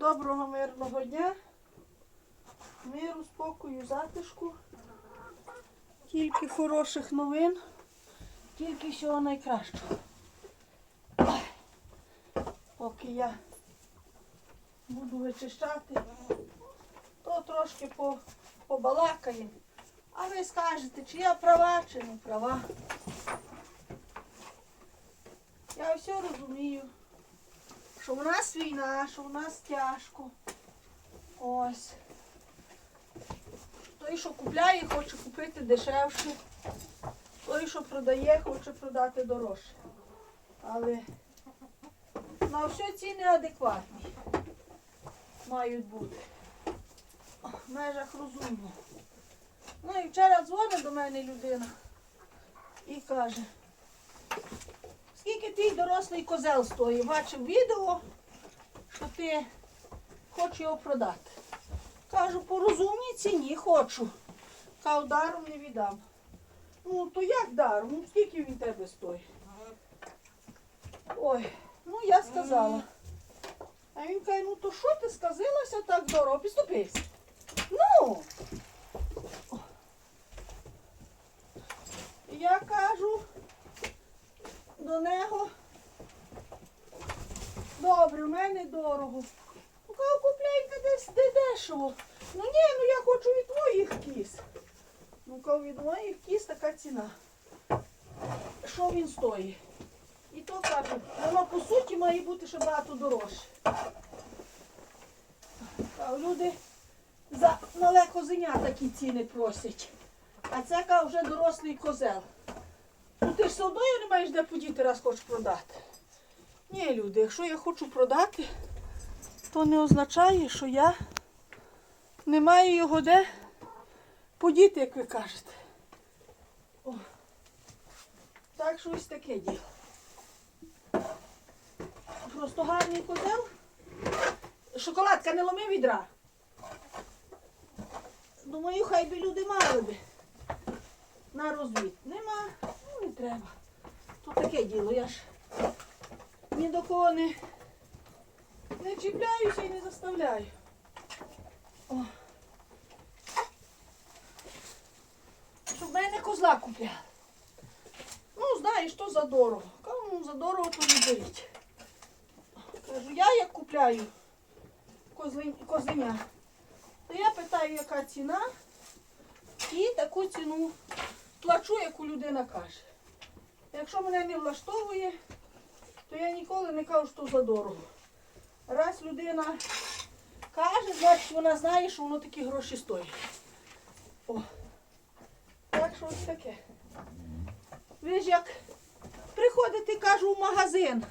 Доброго мирного дня. Миру, спокою, затишку. Тільки хороших новин, тільки всього найкращого. Поки я буду вичищати, то трошки побалакаємо. А ви скажете, чи я права, чи не права. Я все розумію що в нас війна, що в нас тяжко. Ось. Той, що купляє, хоче купити дешевше. Той, що продає, хоче продати дорожче. Але на все ціни адекватні мають бути. В межах розумно. Ну і вчора дзвонить до мене людина і каже, Скільки твій дорослий козел стоїть? Бачив відео, що ти хочеш його продати. Кажу, по розумній ціні хочу. Кажу, даром не віддам. Ну, то як даром? Ну, скільки він тебе стоїть? Ой, ну я сказала. А він каже, ну то що ти сказилася так дорого? Підступись. Ну. Я кажу до нього. Добре, в мене дорого. Ну, купляйте десь де дешево. Ну ні, ну я хочу від твоїх кіз. Ну, від моїх кіз така ціна. Що він стоїть? І то кажу, воно по суті має бути ще багато дорожче. Кажу, люди за мале козеня такі ціни просять. А це кажу, вже дорослий козел. Ну ти ж його не маєш де подіти, раз хочеш продати. Ні, люди, якщо я хочу продати, то не означає, що я не маю його де подіти, як ви кажете. О. Так що ось таке діло. Просто гарний козел. Шоколадка не ломи відра. Думаю, хай би люди мали би на розвід. Нема, не треба. Тут таке діло, я ж ні до кого не, не чіпляюся і не заставляю. О. Щоб мене козла купляли. Ну, знаєш, то за дорого. Кому за дорого, то не беріть. Кажу, я як купляю козеня, то я питаю, яка ціна, і таку ціну плачу, яку людина каже. Якщо мене не влаштовує, то я ніколи не кажу, що за дорого. Раз людина каже, значить вона знає, що воно такі гроші стоїть. О. Так що ось таке. Ви ж як приходите, кажу, в магазин.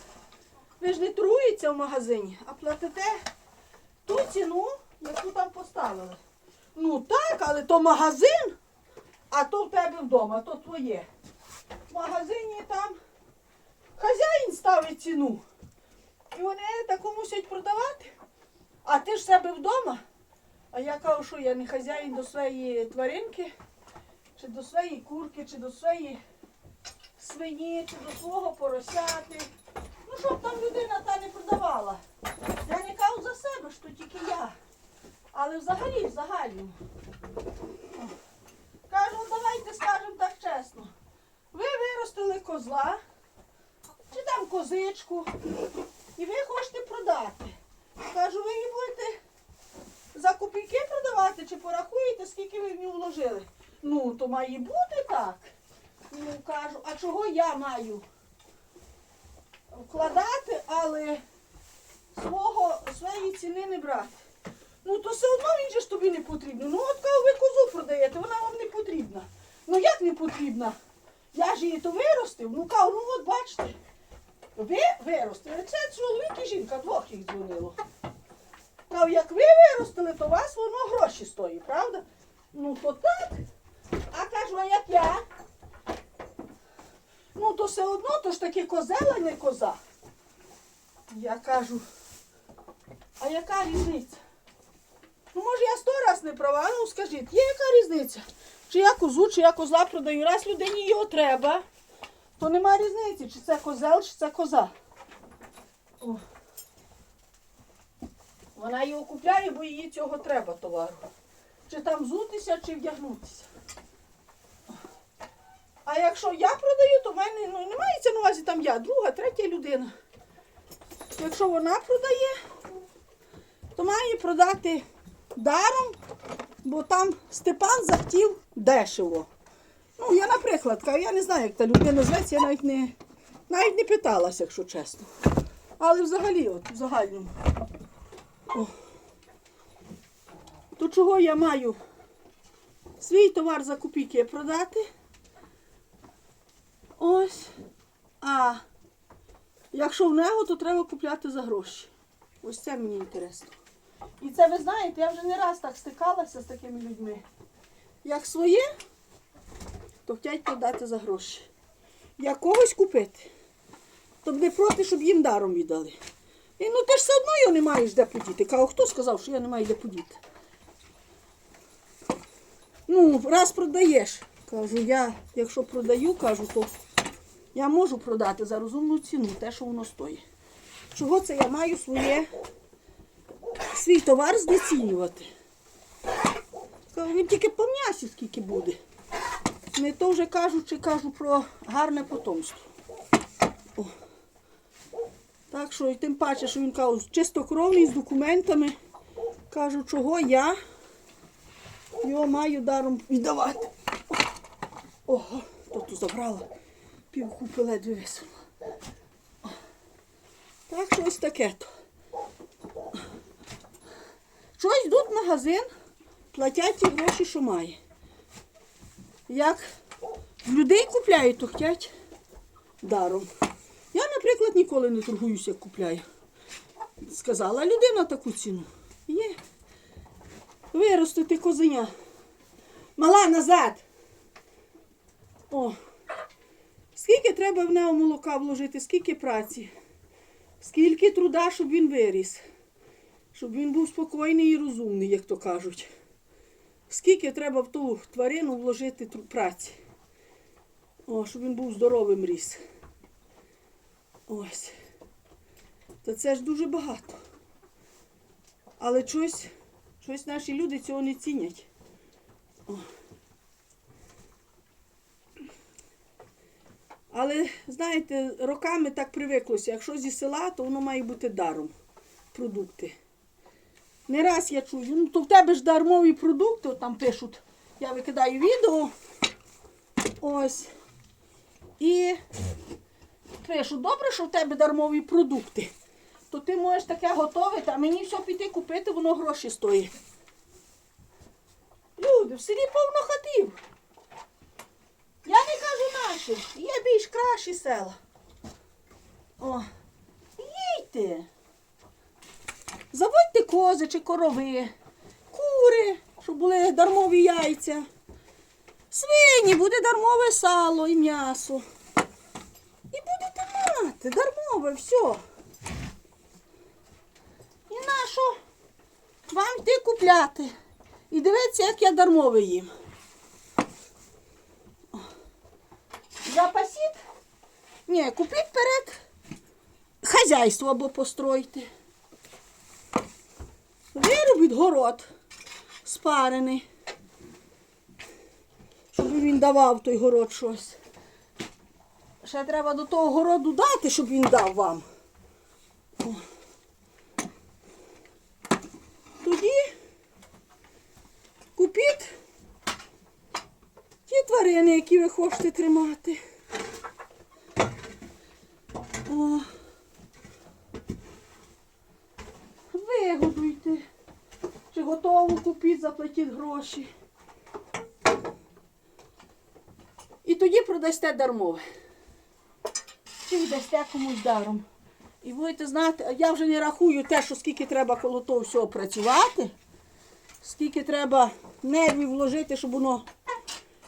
Ви ж не труїться в магазині, а платите ту ціну, яку там поставили. Ну так, але то магазин. А то в тебе вдома, то твоє. В магазині там хазяїн ставить ціну. І вони таку мусять продавати. А ти ж себе вдома. А я кажу, що я не хазяїн до своєї тваринки, чи до своєї курки, чи до своєї свині, чи до свого поросяти. Ну, щоб там людина та не продавала. Я не кажу за себе, що тільки я. Але взагалі, в загальному. Кажу, «Ну, давайте скажемо так чесно. Ви виростили козла, чи там козичку, і ви хочете продати. Кажу, ви її будете за копійки продавати, чи порахуєте, скільки ви в нього вложили. Ну, то має бути так. Ну, кажу, а чого я маю вкладати, але свого, своєї ціни не брати? Ну то все одно він же ж тобі не потрібен. Ну от коли ви козу продаєте, вона вам не потрібна. Ну як не потрібна? Я ж її то виростив. Ну кажу, ну от бачите. Ви виростили. Це чоловік і жінка, двох їх дзвонило. Кажу, як ви виростили, то вас воно гроші стоїть, правда? Ну то так. А кажу, а як я? Ну то все одно, то ж таки козела, не коза. Я кажу, а яка різниця? Ну, може, я сто раз не права, ну скажіть, є яка різниця? Чи я козу, чи я козла продаю, раз людині його треба, то нема різниці, чи це козел, чи це коза. О. Вона його купляє, бо їй цього треба товару. Чи там взутися, чи вдягнутися. А якщо я продаю, то в мене ну, не на увазі там я, друга, третя людина. Якщо вона продає, то має продати даром, бо там Степан захотів дешево. Ну, я, наприклад, я не знаю, як та людина зветься, я навіть не, навіть не питалася, якщо чесно. Але взагалі, от, в загальному. О. То чого я маю свій товар за копійки продати? Ось. А якщо в нього, то треба купляти за гроші. Ось це мені інтересно. І це ви знаєте, я вже не раз так стикалася з такими людьми. Як своє, то хочуть продати за гроші. Як когось купити, то не проти, щоб їм даром віддали. І ну ти ж все одно його не маєш де подіти. Кажу, хто сказав, що я не маю де подіти? Ну, раз продаєш. Кажу, я, якщо продаю, кажу, то я можу продати за розумну ціну, те, що воно стоїть. Чого це я маю своє, свій товар знецінювати? Кажу, він тільки по м'ясі скільки буде. Не то вже кажучи, кажу про гарне потомство. О. Так що і тим паче, що він каже, чистокровний з документами. Кажу, чого я його маю даром віддавати. Ого, то тут забрала. Півкупи ледве висунула. Так що ось таке то. Щось йдуть в магазин, платять ті гроші, що має. Як людей купляють, то хочуть даром. Я, наприклад, ніколи не торгуюся, як купляю. Сказала людина таку ціну. Є. Виростити козеня. Мала назад. О. Скільки треба в нього молока вложити, скільки праці, скільки труда, щоб він виріс, щоб він був спокійний і розумний, як то кажуть. Скільки треба в ту тварину вложити праці. О, щоб він був здоровим ріс. Ось. Та це ж дуже багато. Але щось, щось наші люди цього не цінять. О. Але, знаєте, роками так привиклося, якщо зі села, то воно має бути даром. Продукти. Не раз я чую, ну то в тебе ж дармові продукти, там пишуть. Я викидаю відео. Ось. І пишу, добре, що в тебе дармові продукти. То ти можеш таке готувати, а мені все піти купити, воно гроші стоїть. Люди, в селі повно хатів. Я не кажу наші, є більш кращі села. О, їдьте. Кози чи корови, кури, щоб були дармові яйця. Свині, буде дармове сало і м'ясо. І будете мати, дармове все. І нащо вам йти купляти? І дивіться, як я дармове їм. Запасіть? Ні, купіть перед хазяйство або постройте. Виробіть город спарений. Щоб він давав той город щось. Ще треба до того городу дати, щоб він дав вам. Тоді купіть ті тварини, які ви хочете тримати. О. Вигодуйте. Чи готову купіть, заплатіть гроші. І тоді продасте дармове. Чи віддасте комусь даром. І будете знати, я вже не рахую те, що скільки треба коло того всього працювати, скільки треба нервів вложити, щоб воно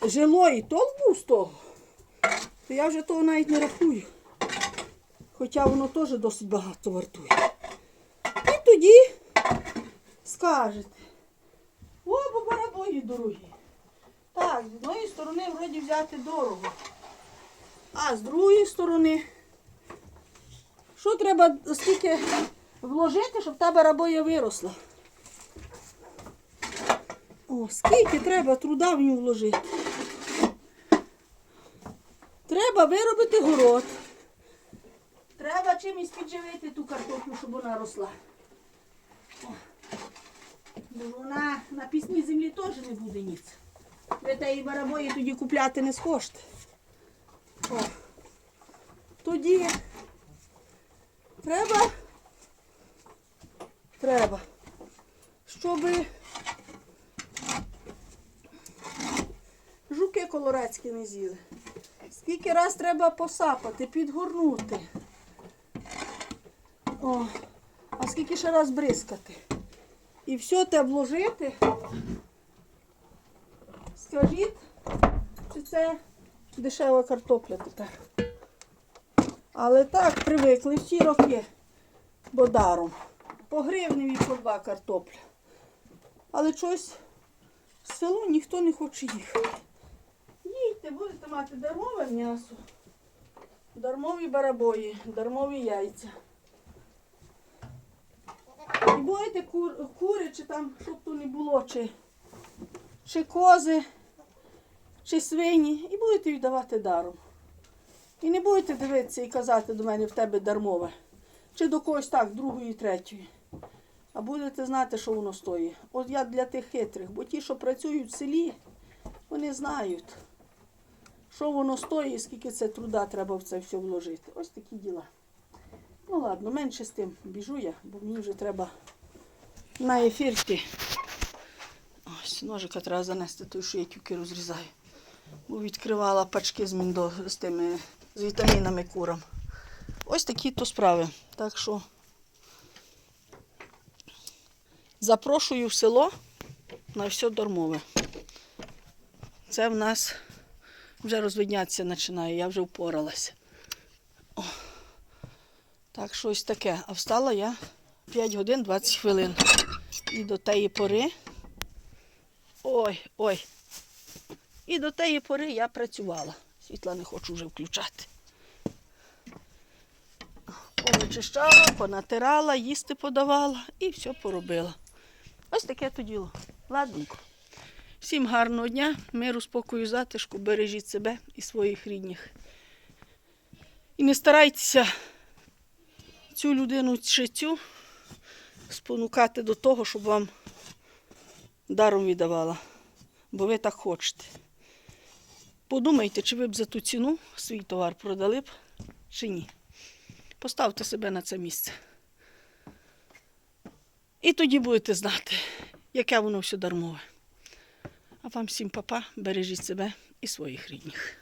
жило і толк був з того. То я вже того навіть не рахую. Хоча воно теж досить багато вартує. І тоді скажете, о, бо барабої дорогі. Так, з однієї сторони вроді взяти дорого. А з другої сторони, що треба, скільки вложити, щоб та барабоя виросла. О, скільки треба труда в нього вложити. Треба виробити город. Треба чимось підживити ту картоплю, щоб вона росла. О. Вона на пісній землі теж не буде ніц. Ви тієї барабої тоді купляти не схочете. О. Тоді треба, треба, щоб жуки колорадські не з'їли. Скільки раз треба посапати, підгорнути. О, а скільки ще раз бризкати. І все те вложити. Скажіть, чи це дешева картопля тепер. Але так привикли всі роки, бо даром. По гривневі по два картопля. Але щось в село ніхто не хоче їхати. Їдьте, будете мати дармове м'ясо, дармові барабої, дармові яйця. Будете кур, кури, чи там, щоб то не було, чи, чи кози, чи свині, і будете віддавати даром. І не будете дивитися і казати до мене в тебе дармове. Чи до когось так, другої, третьої. А будете знати, що воно стоїть. От я для тих хитрих, бо ті, що працюють в селі, вони знають, що воно стоїть і скільки це труда треба в це все вложити. Ось такі діла. Ну ладно, менше з тим біжу я, бо мені вже треба на ефір йти. Ось ножика треба занести, той, що я тюки розрізаю. Бо відкривала пачки з, міндо, з тими з вітамінами курам. Ось такі то справи. Так що запрошую в село на все дармове. Це в нас вже розвиднятися починає, я вже впоралася. Так, щось таке. А встала я 5 годин 20 хвилин. І до тієї пори. Ой, ой. І до тієї пори я працювала. Світла не хочу вже включати. Повичищала, понатирала, їсти подавала і все поробила. Ось таке то діло. Ладненько. Всім гарного дня, миру, спокою, затишку, бережіть себе і своїх рідних. І не старайтеся цю людину чи цю спонукати до того, щоб вам даром віддавала. Бо ви так хочете. Подумайте, чи ви б за ту ціну свій товар продали б, чи ні. Поставте себе на це місце. І тоді будете знати, яке воно все дармове. А вам всім папа, бережіть себе і своїх рідних.